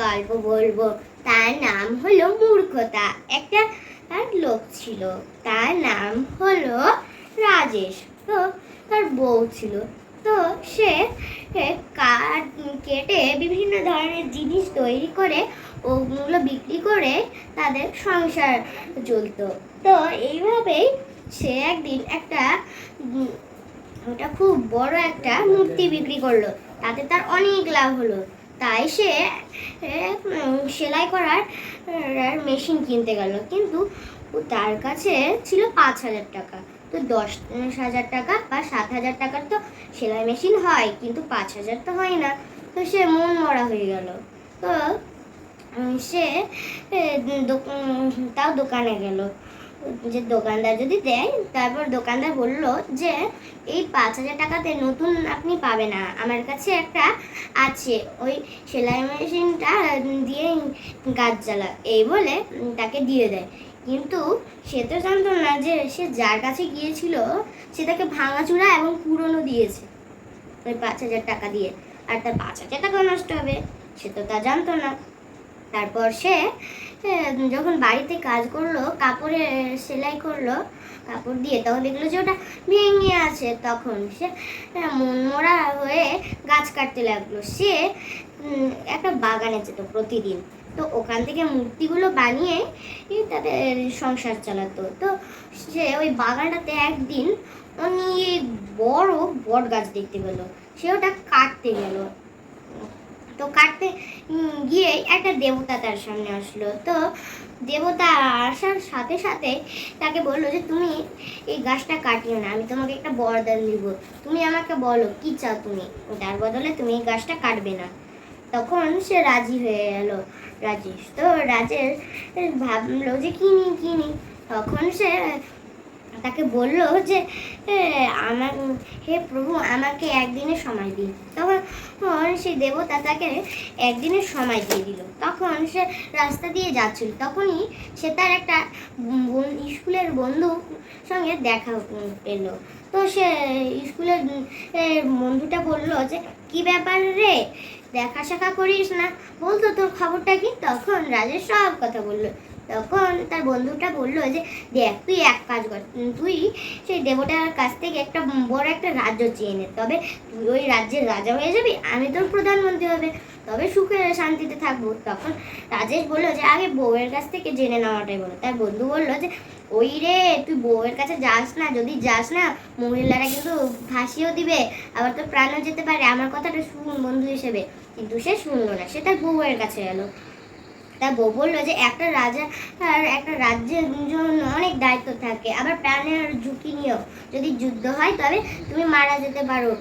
গল্প বলব। তার নাম হলো মূর্খতা। একটা তার লোক ছিল। তার নাম হলো রাজেশ। তো তার বউ ছিল। তো সে কাঠ কেটে বিভিন্ন ধরনের জিনিস তৈরি করে ওগুলো বিক্রি করে তাদের সংসার চলতো। তো এইভাবেই সে একদিন একটা ওটা খুব বড় একটা মূর্তি বিক্রি করল। তাতে তার অনেক লাভ হলো। তাই সে সেলাই করার মেশিন কিনতে গেল। কিন্তু তার কাছে ছিল পাঁচ হাজার টাকা। তো দশ হাজার টাকা বা সাত হাজার টাকার তো সেলাই মেশিন হয়, কিন্তু পাঁচ হাজার তো হয় না। তো সে মন মরা হয়ে গেল। তো সে তাও দোকানে গেল। যে দোকানদার যদি দেয়, তারপর দোকানদার বলল যে, এই পাঁচ হাজার টাকাতে নতুন আপনি পাবে না। আমার কাছে একটা আছে। ওই সেলাই মেশিনটা দিয়ে গাছ জ্বালা। এই বলে তাকে দিয়ে দেয়। কিন্তু সে তো জানতো না যে সে যার কাছে গিয়েছিল, সে তাকে ভাঙাচুরা এবং পুরনো দিয়েছে ওই পাঁচ হাজার টাকা দিয়ে। আর তার পাঁচ হাজার টাকা নষ্ট হবে, সে তো তা জানতো না। তারপর সে যখন বাড়িতে কাজ করল, কাপড়ে সেলাই করল, কাপড় দিয়ে তখন দেখল যে ওটা ভেঙে আছে। তখন সে মনমরা হয়ে গাছ কাটতে লাগল। সে একটা বাগানে যেত প্রতিদিন। তো ওখান থেকে মূর্তিগুলো বানিয়ে তাদের সংসার চালাতো। তো সে ওই বাগানটাতে একদিন অনেক বড় বট গাছ দেখতে পেল। সে ওটা কাটতে গেল। তো কাটতে গিয়ে একটা দেবতা তার সামনে আসলো। তো দেবতা আসার সাথে সাথে তাকে বলল যে, তুমি এই গাছটা কাটিও না, আমি তোমাকে একটা বরদান দিব। তুমি আমাকে বলো, কি চাও তুমি? তার বদলে তুমি এই গাছটা কাটবে না। তখন সে রাজি হয়ে গেল রাজেশ তো রাজেশ ভাবলো যে কিনি কিনি তখন সে তাকে বলল যে আমার হে প্রভু, আমাকে একদিনে সময় দিন তখন সেই দেবতা তাকে একদিনের সময় দিয়ে দিল। তখন সে রাস্তা দিয়ে যাচ্ছিল। তখনই সে তার একটা স্কুলের বন্ধু সঙ্গে দেখা পেল। তো সে স্কুলের বন্ধুটা বলল যে, কি ব্যাপার রে? দেখা সাক্ষা করিস না? বলতো, তোর খবরটা কি? তখন রাজেশ সব কথা বলল। তখন তার বন্ধুটা বলল যে, দেখ, তুই এক কাজ কর। তুই সেই দেবতার কাছ থেকে একটা বড় একটা রাজ্য চেয়ে নে। তবে তুই ওই রাজ্যের রাজা হয়ে যাবি, আমি তোর প্রধানমন্ত্রী হবে। তবে সুখে শান্তিতে থাকব। তখন রাজেশ বলল যে, আগে বউয়ের কাছ থেকে জেনে নেওয়াটাই বলো তার বন্ধু বলল যে, ওই রে, তুই বউয়ের কাছে যাস না, যদি যাস না, মহিলারা কিন্তু ফাঁসিও দিবে, আবার তোর প্রাণও যেতে পারে। আমার কথাটা শুন বন্ধু হিসেবে। কিন্তু সে শুনলো না, সে তার বউয়ের কাছে এলো। তার বউ বলল যে একটা রাজা আর একটা রাজ্যের জন্য অনেক দায়িত্ব থাকে। আবার প্রাণের ঝুঁকি নিয়েও যদি যুদ্ধ হয় তবে তুমি মারা যেতে পারো।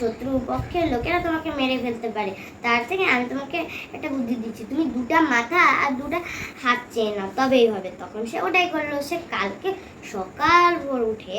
শত্রু পক্ষের লোকেরা তোমাকে মেরে ফেলতে পারে। তার থেকে আমি তোমাকে একটা বুদ্ধি দিচ্ছি। তুমি দুটা মাথা আর দুটা হাত চেয়ে নাও, তবেই হবে। তখন সে ওটাই করল। সে কালকে সকাল ভোর উঠে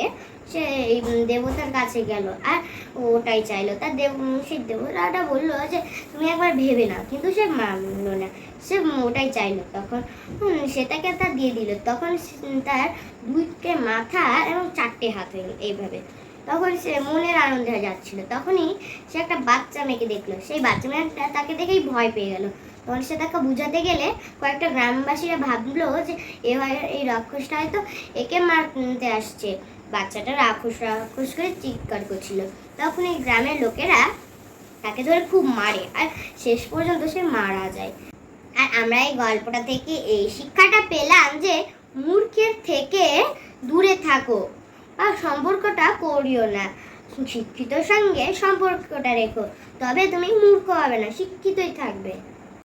সে এই দেবতার কাছে গেল আর ওটাই চাইলো। তার দেব সেই দেবতাটা বলল যে, তুমি একবার ভেবে নাও। কিন্তু সে মানলো না। সে ওটাই চাইলো। তখন হুম, সেটাকে তার দিয়ে দিল। তখন সে- তার দুইটে মাথা এবং চারটে হাত হয়ে গেল এইভাবে। তখন সে মনের আনন্দে যাচ্ছিল। তখনই সে একটা বাচ্চা মেয়েকে দেখল। সেই বাচ্চা মেয়েটা তাকে দেখেই ভয় পেয়ে গেল। তখন সে তাকে বুঝাতে গেলে কয়েকটা গ্রামবাসীরা ভাবলো যে এ হয় এই রাক্ষসটা হয়তো একে মারতে আসছে। বাচ্চাটা রাক্ষস রাক্ষস করে চিৎকার করছিল। তখন এই গ্রামের লোকেরা তাকে ধরে খুব মারে। আর শেষ পর্যন্ত সে মারা যায়। আমরা এই গল্পটা থেকে এই শিক্ষাটা পেলাম যে মূর্খের থেকে দূরে থাকো বা সম্পর্কটা করিও না। শিক্ষিতর সঙ্গে সম্পর্কটা রেখো, তবে তুমি মূর্খ হবে না, শিক্ষিতই থাকবে।